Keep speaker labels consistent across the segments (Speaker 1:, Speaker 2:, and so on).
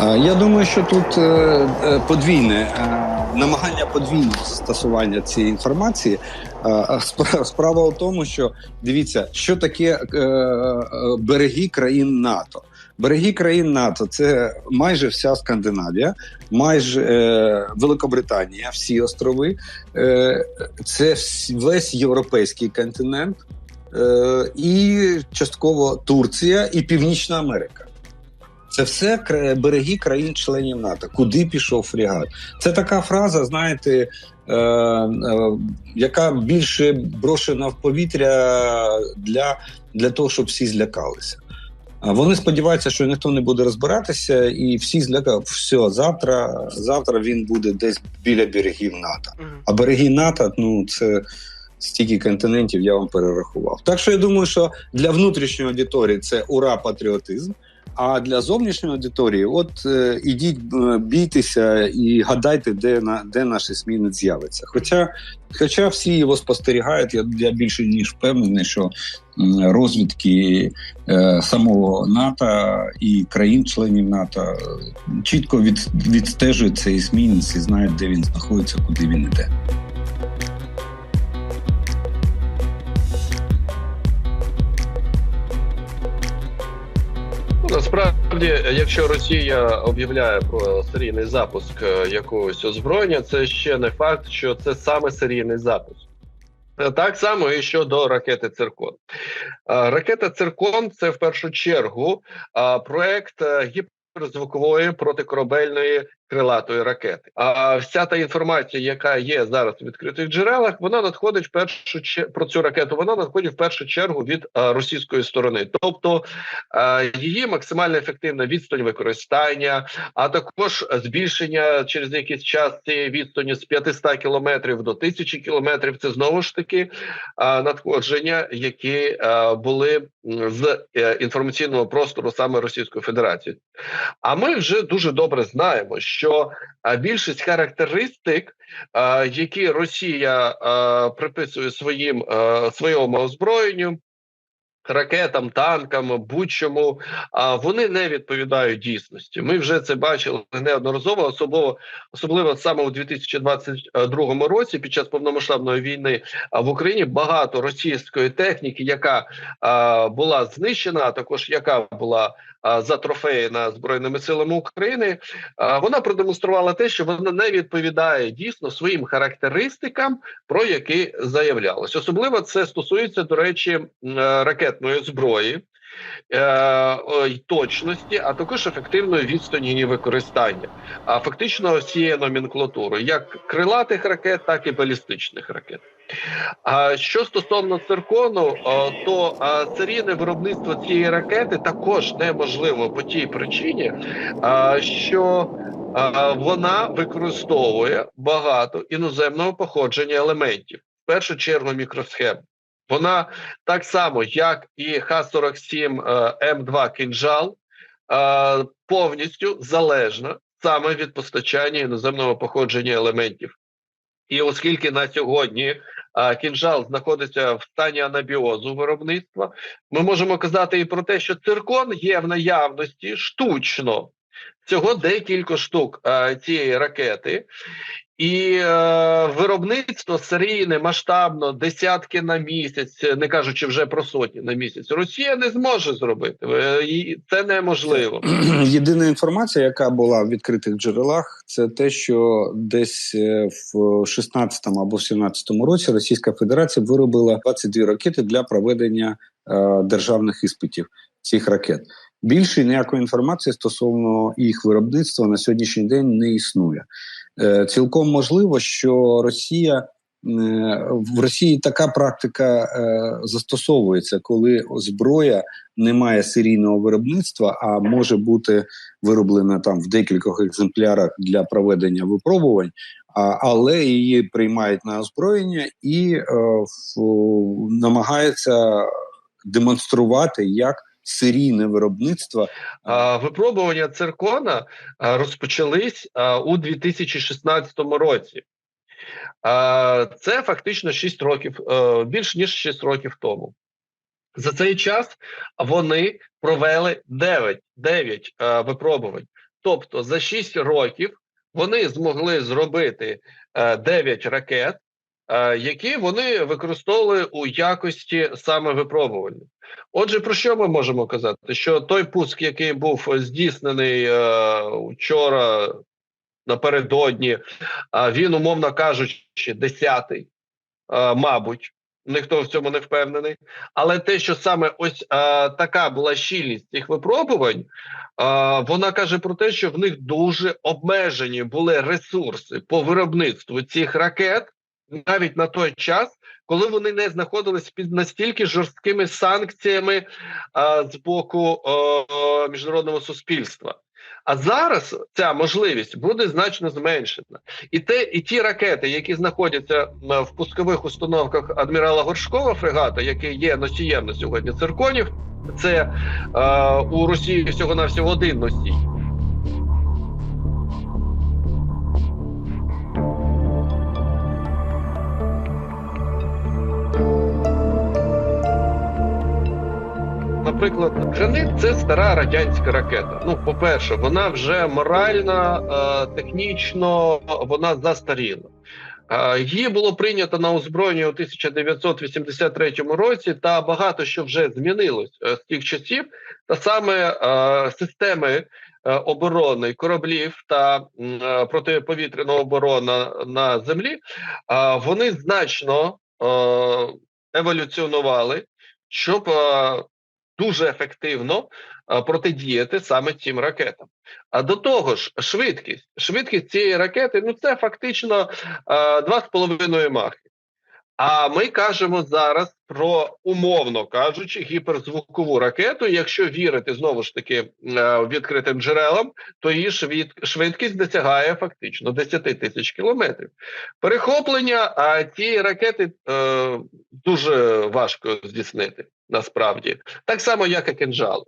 Speaker 1: Я думаю, що тут е, е, подвійне е, намагання подвійного застосування цієї інформації. Справа у тому, що дивіться, що таке береги країн НАТО. Береги країн НАТО це майже вся Скандинавія, майже Великобританія, всі острови, це весь європейський континент і частково Турція і Північна Америка. Це все береги країн-членів НАТО. Куди пішов фрегат? Це така фраза, знаєте, е, е, яка більше брошена в повітря для, для того, щоб всі злякалися. Вони сподіваються, що ніхто не буде розбиратися, і всі злякали. Все, завтра, завтра він буде десь біля берегів НАТО. А береги НАТО, ну це стільки континентів, я вам перерахував. Так що я думаю, що для внутрішньої аудиторії це ура, патріотизм. А для зовнішньої аудиторії, от е, ідіть, е, бійтеся і гадайте, де на де наш есмінець з'явиться. Хоча, хоча всі його спостерігають, я, я більше ніж впевнений, що розвідки е, самого НАТО і країн-членів НАТО е, чітко від, відстежують цей есмінець і знають, де він знаходиться, куди він іде.
Speaker 2: Насправді, якщо Росія об'являє про серійний запуск е, якогось озброєння, це ще не факт, що це саме серійний запуск. Е, Так само і щодо ракети Циркон. Е, Ракета Циркон це в першу чергу проект гіперзвукової протикорабельної крилатої ракети. А вся та інформація, яка є зараз у відкритих джерелах, вона надходить в першу про цю ракету. Вона надходить в першу чергу від е, російської сторони, тобто е, її максимально ефективна відстань використання, а також збільшення через якийсь час цієї відстані з 500 кілометрів до 1000 кілометрів. Це знову ж таки е, надходження, які були з інформаційного простору саме Російської Федерації. А ми вже дуже добре знаємо, що е, більшість характеристик, які Росія приписує своїм своєму озброєнню. Ракетам, танкам, будь-чому, вони не відповідають дійсності. Ми вже це бачили неодноразово, особливо особливо саме у 2022 році, під час повномасштабної війни в Україні багато російської техніки, яка була знищена, а також яка була а, на збройними силами України. Вона продемонструвала те, що вона не відповідає дійсно своїм характеристикам, про які заявлялось. Особливо це стосується, до речі, е, ракетної зброї. Е, Точності, а також ефективної відстані її використання, а фактично всієї номенклатури, як крилатих ракет, так і балістичних ракет. А що стосовно циркону, то серійне виробництво цієї ракети також неможливо по тій причині, що вона використовує багато іноземного походження елементів, в першу чергу мікросхем. Вона так само, як і Х-47 е, М2 «Кинжал», е, повністю залежна саме від постачання іноземного походження елементів. І оскільки на сьогодні а, кінжал знаходиться в стані анабіозу виробництва, ми можемо казати і про те, що циркон є в наявності штучно. Всього декілька штук а, цієї ракети, і е, виробництво серійне, масштабно, десятки на місяць, не кажучи вже про сотні на місяць, Росія не зможе зробити. Е, і це неможливо.
Speaker 1: Єдина інформація, яка була в відкритих джерелах, це те, що десь е, в 16-му або в 17-му році Російська Федерація виробила 22 ракети для проведення е, державних іспитів цих ракет. Більше ніякої інформації стосовно їх виробництва на сьогоднішній день не існує. Е, цілком можливо, що Росія е, в Росії така практика е, застосовується, коли зброя не має серійного виробництва, а може бути вироблена там в декількох екземплярах для проведення випробувань, але її приймають на озброєння і е, в, намагаються демонструвати як серійне виробництво.
Speaker 2: Випробування циркона розпочались у 2016 році. Це фактично 6 років, е, більш ніж 6 років тому. За цей час вони провели 9, 9 е, випробувань. тобто за 6 років вони змогли зробити е, 9 ракет, е, які вони використовували у якості саме випробування. Отже, про що ми можемо казати? Що той пуск, який був здійснений е, вчора напередодні, а він, умовно кажучи, десятий, е, мабуть, ніхто в цьому не впевнений. Але те, що саме ось е, така була щільність цих випробувань, е, вона каже про те, що в них дуже обмежені були ресурси по виробництву цих ракет навіть на той час, коли вони не знаходились під настільки жорсткими санкціями е, з боку е, міжнародного суспільства. А зараз ця можливість буде значно зменшена, і те, і ті ракети, які знаходяться в пускових установках адмірала Горшкова фрегата, який є носієм на сьогодні цирконів, це е, у Росії всього на всього один носій. Наприклад, гранит це стара радянська ракета. Ну, по-перше, вона вже морально, е, технічно вона застаріла. Е, Її було прийнято на озброєння у 1983 році, та багато що вже змінилось е, з тих часів. Та саме системи оборони кораблів та протиповітряна оборона на землі, вони значно еволюціонували, щоб дуже ефективно е, протидіяти саме цим ракетам. А до того ж, швидкість. Швидкість цієї ракети ну це фактично е, два з половиною махи. А ми кажемо зараз про умовно кажучи гіперзвукову ракету. Якщо вірити знову ж таки е, відкритим джерелам, то її швид, швидкість досягає фактично 10 тисяч кілометрів. Перехоплення а цієї ракети е, дуже важко здійснити насправді, так само як і кинжалу.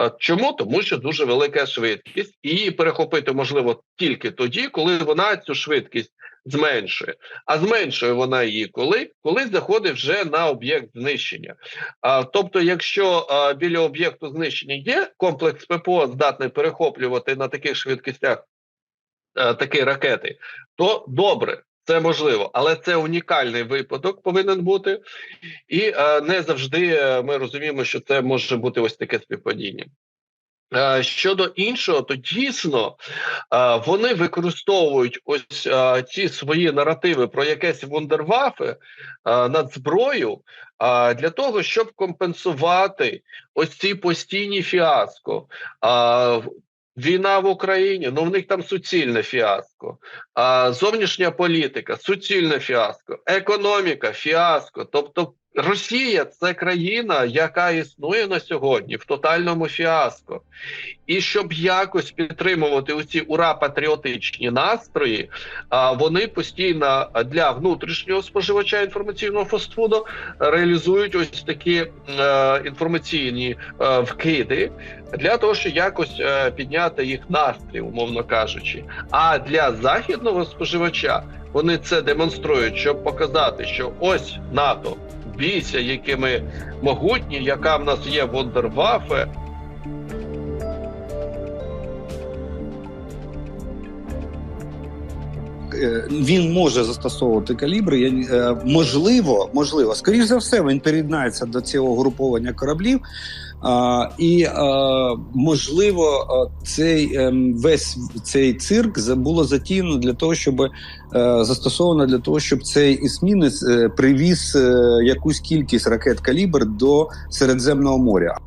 Speaker 2: Е, Чому? Тому що дуже велика швидкість, і її перехопити можливо тільки тоді, коли вона цю швидкість зменшує. А зменшує вона її коли? Коли заходить вже на об'єкт знищення. А, тобто, якщо а, біля об'єкту знищення є комплекс ППО, здатний перехоплювати на таких швидкостях а, такі ракети, то добре. Це можливо, але це унікальний випадок повинен бути, і е, не завжди е, ми розуміємо, що це може бути ось таке співпадіння. Е, Щодо іншого, то дійсно е, вони використовують ось е, ці свої наративи про якесь вундервафе е, над зброю для того, щоб компенсувати ось ці постійні фіаско. Війна в Україні, ну в них там суцільне фіаско, а зовнішня політика, суцільне фіаско, економіка, фіаско. Тобто Росія це країна, яка існує на сьогодні в тотальному фіаско. І щоб якось підтримувати оці ура патріотичні настрої, а вони постійно для внутрішнього споживача інформаційного фастфуду реалізують ось такі е, інформаційні е, вкиди для того, щоб якось е, підняти їх настрій, умовно кажучи. А для західного споживача вони це демонструють, щоб показати, що ось НАТО. Бійся, якими могутні, яка в нас є Вондервафе,
Speaker 1: він може застосовувати калібри. Я, е, можливо, можливо, скоріш за все, він переєднається до цього груповання кораблів. І а, можливо, цей ем, весь цей цирк було затіяно для того, щоб е, застосовано для того, щоб цей есмінець е, привіз е, якусь кількість ракет калібр до Середземного моря.